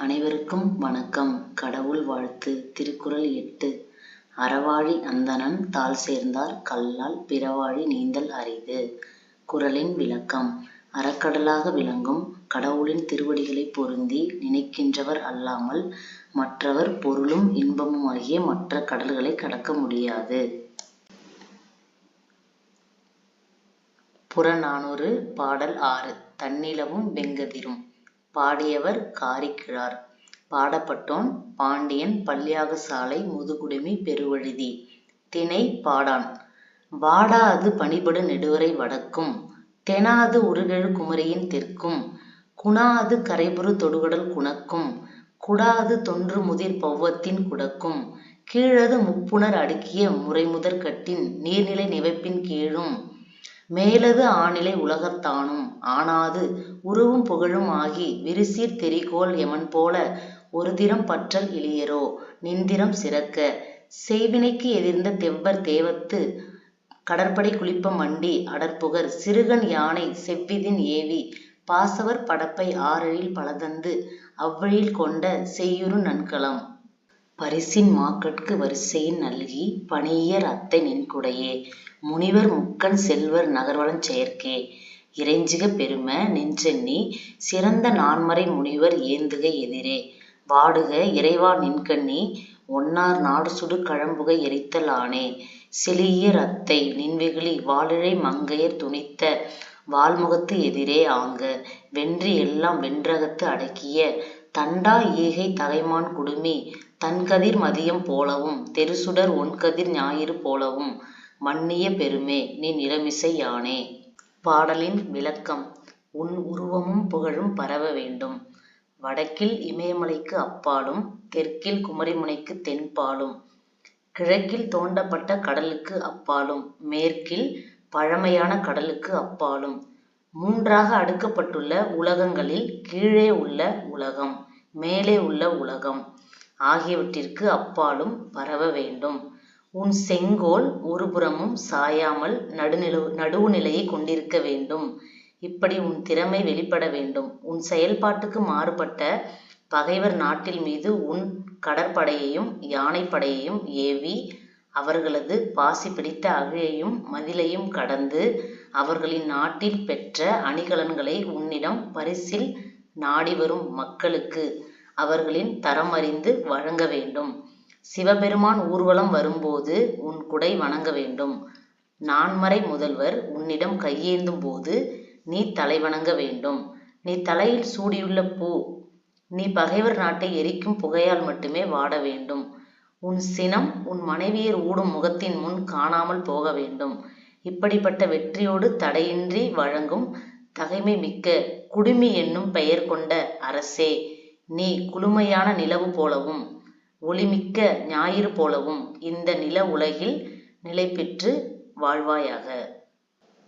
அனைவருக்கும் வணக்கம். கடவுள் வாழ்த்து. திருக்குறள் எட்டு. அறவாழி அந்தணன் தாள் சேர்ந்தார். கல்லால் பிறவாழி நீந்தல் அரிது. குறளின் விளக்கம். அறக்கடலாக விளங்கும் கடவுளின் திருவடிகளைப் பொருந்தி நினைக்கின்றவர் அல்லாமல் மற்றவர் பொருளும் இன்பமும் ஆகிய மற்ற கடல்களை கடக்க முடியாது. புறநானூறு பாடல் ஆறு. தன்னிலவும் வெங்கதிரும். பாடியவர் காரிக்கிழார். பாடப்பட்டோன்: பாண்டியன் பல்யாகசாலை முதுகுடுமி பெருவழுதி. திணை: பாடான். வாடாது பனிபடு நெடுவரை வடக்கும். தெனாது உருகெழு குமரியின் தெற்கும். குணாது கரைபுறு தொடுகடல் குணக்கும். குடாது தொன்று முதிர் பௌவத்தின் குடக்கும். கீழது முப்புணர் அடுக்கிய முறைமுதற் கட்டின் நீர்நிலை நிவப்பின் கீழும். மேலது ஆநிலை உலகத்தானும் ஆனாது உருவும் புகழும் ஆகி விரிசீர் தெரிகோள் எமன்போல ஒருதிறம் பற்றல் இழியரோ நின்திறம் சிறக்க. செய்வினைக்கு எதிர்ந்த தெவ்வர் தேவத்து கடற்படை குளிப்ப மண்டி அடற்புகர் சிறுகண் யானை செவ்விதின் ஏவி பாசவர் படப்பை ஆறழில் பலதந்து அவ்வழியில் கொண்ட செய்யுறு நன்கலம். பரிசின் மாக்கட்கு வரிசையின் நல்கி பணியியர் அத்தை நின்குடையே முனிவர் முக்கண் செல்வர் நகர்வலஞ் செயற்கே. இறைஞ்சிக பெரும நின்றெண்ணி சிறந்த நான்மறை முனிவர் ஏந்துக எதிரே. வாடுக இறைவா நின்கண்ணி ஒன்னார் நாடுசுடு கழம்புகை எரித்தல் ஆனே செலீஇயர் அத்தை நின்வெகுளி வாலிழை மங்கையர் துணித்த வாள்முகத்து எதிரே ஆங்க. வென்றி எல்லாம் வென்றகத்து அடக்கிய தண்டா ஈகை தலைமான் குடுமி தண்கதிர் மதியம் போலவும் தெருசுடர் ஒண்கதிர் ஞாயிறு போலவும் மன்னிய பெருமே நின் இளமிசை யானே. பாடலின் விளக்கம் உன் உருவமும் புகழும் பரவ வேண்டும். வடக்கில் இமயமலைக்கு அப்பாலும் தெற்கில் குமரிமுனைக்குத் தென்பாலும் கிழக்கில் தோண்டப்பட்ட கடலுக்கு அப்பாலும் மேற்கில் பழமையான கடலுக்கு அப்பாலும் மூன்றாக அடுக்கப்பட்டுள்ள உலகங்களில் கீழே உள்ள உலகம் மேலே உள்ள உலகம் ஆகியவற்றிற்கு அப்பாலும் பரவ வேண்டும். உன் செங்கோல் ஒருபுறமும் சாயாமல் நடுவுநிலையைக் கொண்டிருக்க வேண்டும். இப்படி உன் திறமை வெளிப்பட வேண்டும். உன் செயல்பாட்டுக்கு மாறுபட்ட பகைவர் நாட்டில் மீது உன் கடற்படையையும் யானைப்படையையும் ஏவி அவர்களது பாசி பிடித்த அழியையும் மதிலையும் கடந்து அவர்களின் நாட்டில் பெற்ற அணிகலன்களை உன்னிடம் பரிசில் நாடிவரும் மக்களுக்கு அவர்களின் தரமறிந்து வழங்க வேண்டும். சிவபெருமான் ஊர்வலம் வரும்போது உன் குடை வணங்க வேண்டும். நான்மறை முதல்வர் உன்னிடம் கையேந்தும் போது நீ தலை வணங்க வேண்டும். நீ தலையில் சூடியுள்ள பூ நீ பகைவர் நாட்டை எரிக்கும் புகையால் மட்டுமே வாட வேண்டும். உன் சினம் உன் மனைவியர் ஊடும் முகத்தின் முன் காணாமல் போக வேண்டும். இப்படிப்பட்ட வெற்றியோடு தடையின்றி வழங்கும் தகைமை மிக்க குடுமி என்னும் பெயர் கொண்ட அரசே நீ குளுமையான நிலவு போலவும் ஒளிமிக்க ஞாயிறு போலவும் இந்த நில உலகில் நிலைபெற்று வாழ்வாயாக.